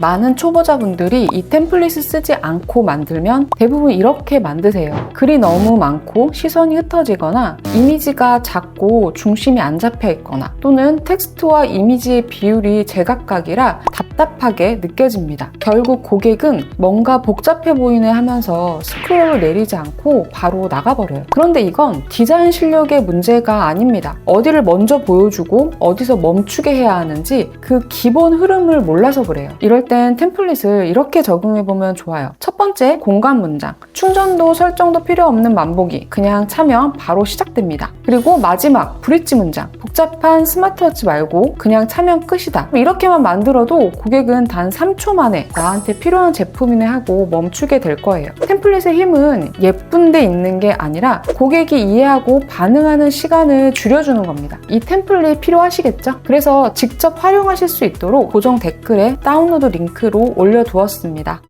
많은 초보자분들이 이 템플릿을 쓰지 않고 만들면 대부분 이렇게 만드세요. 글이 너무 많고 시선이 흩어지거나 이미지가 작고 중심이 안 잡혀 있거나 또는 텍스트와 이미지의 비율이 제각각이라 답답하게 느껴집니다. 결국 고객은 뭔가 복잡해 보이네 하면서 스크롤을 내리지 않고 바로 나가버려요. 그런데 이건 디자인 실력의 문제가 아닙니다. 어디를 먼저 보여주고 어디서 멈추게 해야 하는지 그 기본 흐름을 몰라서 그래요. 이럴 땐 템플릿을 이렇게 적용해보면 좋아요. 첫 번째, 공간 문장. 충전도 설정도 필요 없는 만보기. 그냥 차면 바로 시작됩니다. 그리고 마지막, 브릿지 문장. 복잡한 스마트워치 말고 그냥 차면 끝이다. 이렇게만 만들어도 고객은 단 3초 만에 나한테 필요한 제품이네 하고 멈추게 될 거예요. 템플릿의 힘은 예쁜 데 있는 게 아니라 고객이 이해하고 반응하는 시간을 줄여주는 겁니다. 이 템플릿 필요하시겠죠? 그래서 직접 활용하실 수 있도록 고정 댓글에 다운로드 링크로 올려두었습니다.